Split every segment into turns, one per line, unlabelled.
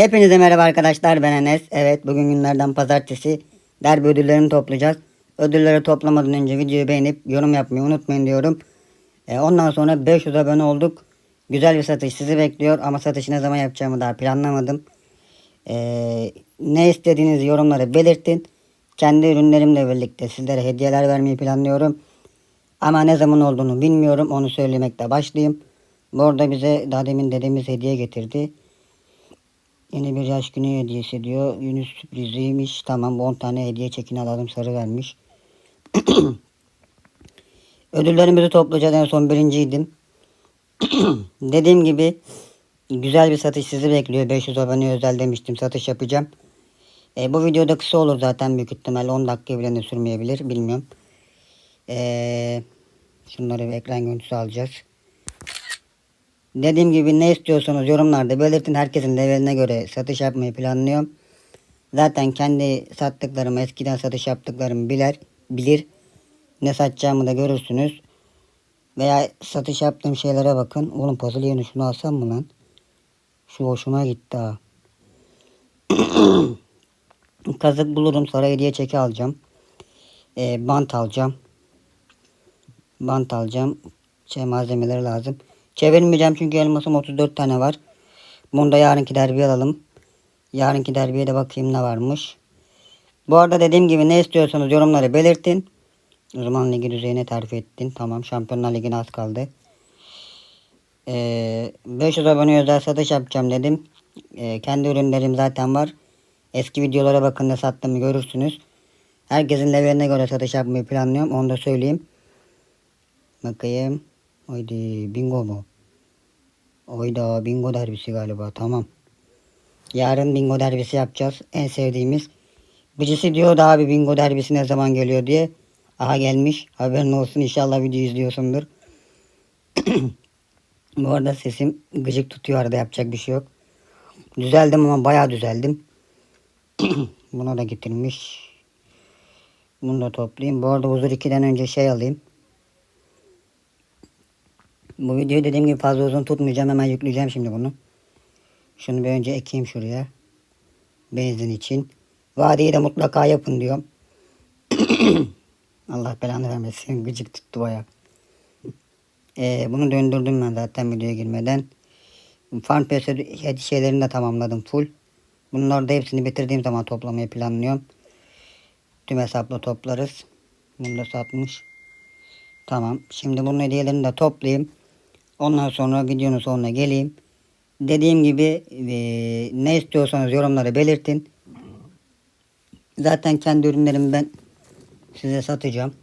Hepinize merhaba arkadaşlar ben Enes. Evet bugün günlerden pazartesi derbi ödüllerini toplayacağız. Ödülleri toplamadan önce videoyu beğenip yorum yapmayı unutmayın diyorum. Ee, ondan sonra 500 abone olduk. Güzel bir satış sizi bekliyor ama satışı ne zaman yapacağımı daha planlamadım. Ee, ne istediğinizi yorumlara belirtin. Kendi ürünlerimle birlikte sizlere hediyeler vermeyi planlıyorum. Ama ne zaman olduğunu bilmiyorum. Onu söylemekle başlayayım. Bu arada bize daha demin dedemiz hediye getirdi. Yeni bir yaş günü hediyesi diyor. Yunus sürpriziymiş. Tamam 10 tane hediye çekin alalım sarı vermiş. Ödüllerimizi toplayacağız. En son birinciydim. Dediğim gibi güzel bir satış sizi bekliyor. 500 abone özel demiştim. Satış yapacağım. E, bu videoda kısa olur zaten büyük ihtimalle 10 dakika bile de sürmeyebilir. Bilmiyorum. E, şunları bir ekran görüntüsü alacağız. Dediğim gibi ne istiyorsanız yorumlarda belirtin. Herkesin leveline göre satış yapmayı planlıyorum. Zaten kendi sattıklarımı eskiden satış yaptıklarımı bilir. bilir. Ne satacağımı da görürsünüz. Veya satış yaptığım şeylere bakın. Oğlum yerine şunu alsam mı lan? Şu hoşuma gitti ha. Kazık bulurum. Sonra hediye çeki alacağım. Ee, bant alacağım. Bant alacağım. Şey malzemeleri lazım. Çevirmeyeceğim çünkü elmasım 34 tane var. Bunu da yarınki derbi alalım. Yarınki derbiye de bakayım ne varmış. Bu arada dediğim gibi ne istiyorsanız yorumları belirtin. Uzman Ligi düzeyine terfi ettin. Tamam Şampiyonlar Ligi'ne az kaldı. Ee, 500 abone özel satış yapacağım dedim. Ee, kendi ürünlerim zaten var. Eski videolara bakın ne sattığımı görürsünüz. Herkesin leveline göre satış yapmayı planlıyorum. Onu da söyleyeyim. Bakayım. Haydi bingo mu? Oyda bingo derbisi galiba tamam. Yarın bingo derbisi yapacağız. En sevdiğimiz. Birisi diyor da abi bingo derbisi ne zaman geliyor diye. Aha gelmiş. Haberin olsun inşallah video izliyorsundur. Bu arada sesim gıcık tutuyor arada yapacak bir şey yok. Düzeldim ama bayağı düzeldim. Bunu da getirmiş. Bunu da toplayayım. Bu arada huzur 2'den önce şey alayım. Bu videoyu dediğim gibi fazla uzun tutmayacağım. Hemen yükleyeceğim şimdi bunu. Şunu bir önce ekeyim şuraya. Benzin için. Vadiyi de mutlaka yapın diyorum. Allah belanı vermesin. Gıcık tuttu baya. Ee, bunu döndürdüm ben zaten videoya girmeden. Farm Pass'e şeylerini de tamamladım full. Bunları da hepsini bitirdiğim zaman toplamayı planlıyorum. Tüm hesapla toplarız. Bunu da satmış. Tamam. Şimdi bunun hediyelerini de toplayayım. Ondan sonra videonun sonuna geleyim. Dediğim gibi e, ne istiyorsanız yorumlara belirtin. Zaten kendi ürünlerimi ben size satacağım.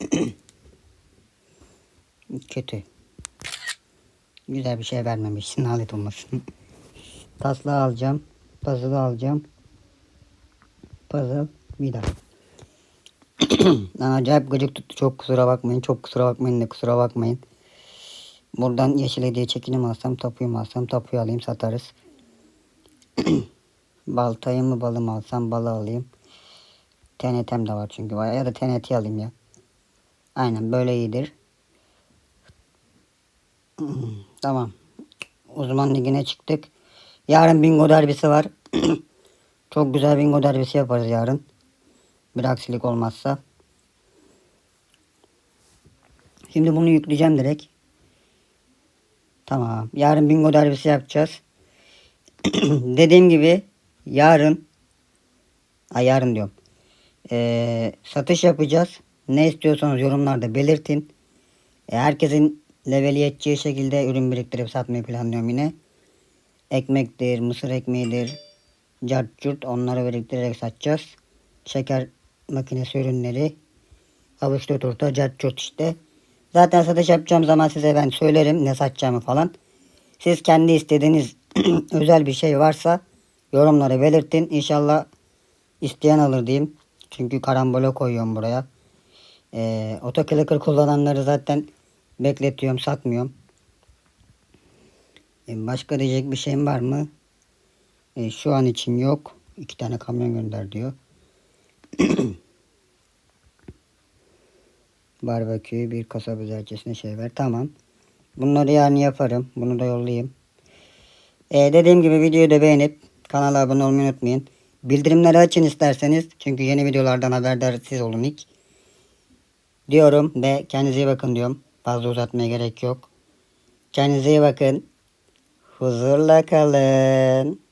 Kötü. Güzel bir şey vermemiş. Nalet olmasın. Taslağı alacağım. Puzzle'ı alacağım. Puzzle bir daha. Lan acayip gıcık tuttu. Çok kusura bakmayın. Çok kusura bakmayın da kusura bakmayın. Buradan yeşil hediye çekini mi alsam, tapuyu mu alsam, tapuyu alayım satarız. Baltayı mı balı mı alsam, balı alayım. TNT'm de var çünkü. Ya da TNT alayım ya. Aynen böyle iyidir. tamam. Uzman ligine çıktık. Yarın bingo derbisi var. Çok güzel bingo derbisi yaparız yarın. Bir aksilik olmazsa. Şimdi bunu yükleyeceğim direkt. Tamam. Yarın bingo derbisi yapacağız. Dediğim gibi yarın Ay yarın diyorum. Ee, satış yapacağız. Ne istiyorsanız yorumlarda belirtin. Ee, herkesin leveli yeteceği şekilde ürün biriktirip satmayı planlıyorum yine. Ekmektir, mısır ekmeğidir, cart onları biriktirerek satacağız. Şeker makinesi ürünleri, havuçlu turta, cart curt işte. Zaten satış yapacağım zaman size ben söylerim ne satacağımı falan. Siz kendi istediğiniz özel bir şey varsa yorumları belirtin. İnşallah isteyen alır diyeyim. Çünkü karambole koyuyorum buraya. Ee, otoclicker kullananları zaten bekletiyorum, satmıyorum. Ee, başka diyecek bir şeyim var mı? Ee, şu an için yok. İki tane kamyon gönder diyor. Barbekü bir kasap özelcesine şey ver. Tamam. Bunları yarın yaparım. Bunu da yollayayım. Ee, dediğim gibi videoyu da beğenip kanala abone olmayı unutmayın. Bildirimleri açın isterseniz. Çünkü yeni videolardan haberdar siz olun ilk. Diyorum ve kendinize iyi bakın diyorum. Fazla uzatmaya gerek yok. Kendinize iyi bakın. Huzurla kalın.